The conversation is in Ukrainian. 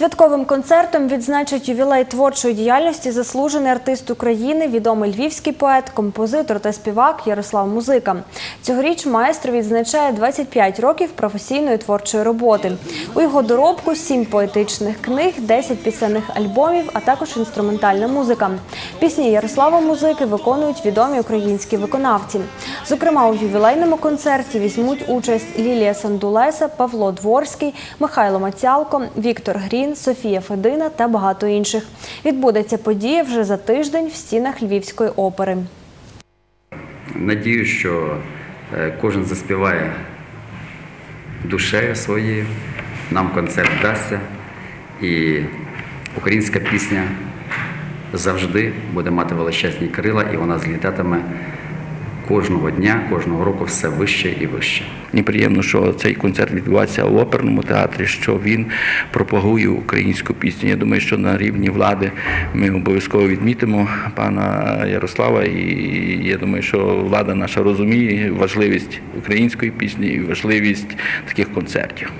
Святковим концертом відзначить ювілей творчої діяльності заслужений артист України, відомий львівський поет, композитор та співак Ярослав Музика. Цьогоріч маестро відзначає 25 років професійної творчої роботи. У його доробку 7 поетичних книг, 10 пісенних альбомів, а також інструментальна музика. Пісні Ярослава Музики виконують відомі українські виконавці. Зокрема, у ювілейному концерті візьмуть участь Лілія Сандулеса, Павло Дворський, Михайло Мацялко, Віктор Грін, Софія Федина та багато інших. Відбудеться подія вже за тиждень в стінах Львівської опери. Надію, що е, кожен заспіває душею своєю, нам концерт вдасться, і українська пісня завжди буде мати величезні крила, і вона злітатиме кожного дня, кожного року все вище і вище. Мені що цей концерт відбувається в оперному театрі, що він пропагує українську пісню. Я думаю, що на рівні влади ми обов'язково відмітимо пана Ярослава, і я думаю, що влада наша розуміє важливість української пісні і важливість таких концертів.